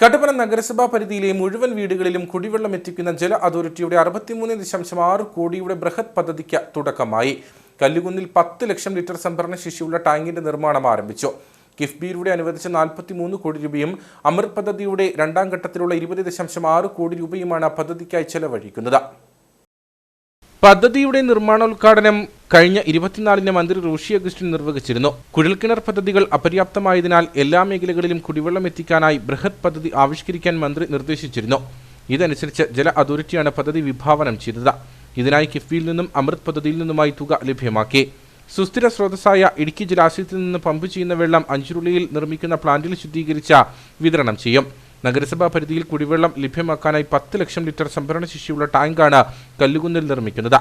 കട്ടപ്പന നഗരസഭാ പരിധിയിലെ മുഴുവൻ വീടുകളിലും കുടിവെള്ളം എത്തിക്കുന്ന ജല അതോറിറ്റിയുടെ അറുപത്തിമൂന്ന് ദശാംശം ആറ് കോടിയുടെ ബൃഹത് പദ്ധതിക്ക് തുടക്കമായി. കല്ലുകുന്നിൽ പത്ത് ലക്ഷം ലിറ്റർ സംഭരണ ശേഷിയുള്ള ടാങ്കിന്റെ നിർമ്മാണം ആരംഭിച്ചു. കിഫ്ബിയിലൂടെ അനുവദിച്ച നാൽപ്പത്തിമൂന്ന് കോടി രൂപയും അമൃത് പദ്ധതിയുടെ രണ്ടാം ഘട്ടത്തിലുള്ള ഇരുപത് ദശാംശം ആറ് കോടി രൂപയുമാണ് പദ്ധതിക്കായി ചെലവഴിക്കുന്നത്. പദ്ധതിയുടെ നിർമ്മാണോദ്ഘാടനം കഴിഞ്ഞ ഇരുപത്തിനാലിന് മന്ത്രി റോഷി അഗസ്റ്റിൻ നിർവഹിച്ചിരുന്നു. കുഴൽക്കിണർ പദ്ധതികൾ അപര്യാപ്തമായതിനാൽ എല്ലാ മേഖലകളിലും കുടിവെള്ളം എത്തിക്കാനായി ബൃഹത് പദ്ധതി ആവിഷ്കരിക്കാൻ മന്ത്രി നിർദ്ദേശിച്ചിരുന്നു. ഇതനുസരിച്ച് ജല അതോറിറ്റിയാണ് പദ്ധതി വിഭാവനം ചെയ്തത്. ഇതിനായി കിഫ്ബിയിൽ നിന്നും അമൃത് പദ്ധതിയിൽ നിന്നുമായി തുക ലഭ്യമാക്കി. സുസ്ഥിര സ്രോതസ്സായ ഇടുക്കി ജലാശയത്തിൽ നിന്ന് പമ്പ് ചെയ്യുന്ന വെള്ളം അഞ്ചുരുളിയിൽ നിർമ്മിക്കുന്ന പ്ലാന്റിൽ ശുദ്ധീകരിച്ച വിതരണം ചെയ്യും. നഗരസഭാ പരിധിയിൽ കുടിവെള്ളം ലഭ്യമാക്കാനായി പത്ത് ലക്ഷം ലിറ്റർ സംഭരണ ശേഷിയുള്ള ടാങ്കാണ് കല്ലുകുന്നിൽ നിർമ്മിക്കുന്നത്.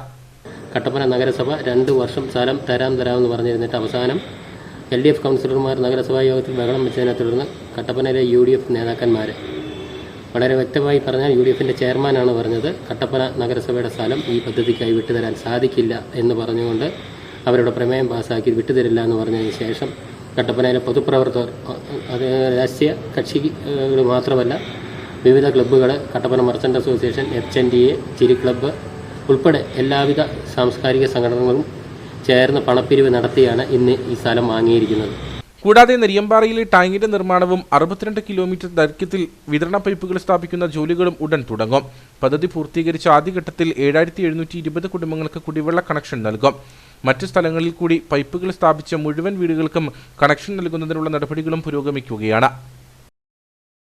കട്ടപ്പന നഗരസഭ രണ്ട് വർഷം സ്ഥലം തരാം തരാമെന്ന് പറഞ്ഞിരുന്നിട്ട് അവസാനം എൽ ഡി എഫ് കൗൺസിലർമാർ നഗരസഭാ യോഗത്തിൽ ബഹളം വെച്ചതിനെ തുടർന്ന് കട്ടപ്പനയിലെ യു ഡി എഫ് നേതാക്കന്മാർ വളരെ വ്യക്തമായി പറഞ്ഞാൽ യു ഡി എഫിന്റെ ചെയർമാനാണ് പറഞ്ഞത്. കട്ടപ്പന നഗരസഭയുടെ സ്ഥലം ഈ പദ്ധതിക്കായി വിട്ടുതരാൻ സാധിക്കില്ല എന്ന് പറഞ്ഞുകൊണ്ട് അവരുടെ പ്രമേയം പാസ്സാക്കി വിട്ടുതരില്ല എന്ന് പറഞ്ഞതിന് ശേഷം കട്ടപ്പനയിലെ പൊതുപ്രവർത്തകർ അത് രാഷ്ട്രീയ കക്ഷികൾ മാത്രമല്ല വിവിധ ക്ലബ്ബുകൾ Kattappana merchant association H N D A ചിരി ക്ലബ്ബ് ഉൾപ്പെടെ എല്ലാവിധ സാംസ്കാരിക സംഘടനകളും ചേർന്ന് പണപ്പിരിവ് നടത്തിയാണ് ഇന്ന് ഈ സ്ഥലം വാങ്ങിയിരിക്കുന്നത്. കൂടാതെ നെരിയമ്പാറയിലെ ടാങ്കിന്റെ നിർമ്മാണവും അറുപത്തിരണ്ട് കിലോമീറ്റർ ദൈർഘ്യത്തിൽ വിതരണ പൈപ്പുകൾ സ്ഥാപിക്കുന്ന ജോലികളും ഉടൻ തുടങ്ങും. പദ്ധതി പൂർത്തീകരിച്ച ആദ്യഘട്ടത്തിൽ ഏഴായിരത്തി എഴുന്നൂറ്റി ഇരുപത് കുടുംബങ്ങൾക്ക് കുടിവെള്ള കണക്ഷൻ നൽകും. മറ്റ് സ്ഥലങ്ങളിൽ കൂടി പൈപ്പുകൾ സ്ഥാപിച്ച മുഴുവൻ വീടുകൾക്കും കണക്ഷൻ നൽകുന്നതിനുള്ള നടപടികളും പുരോഗമിക്കുകയാണ്.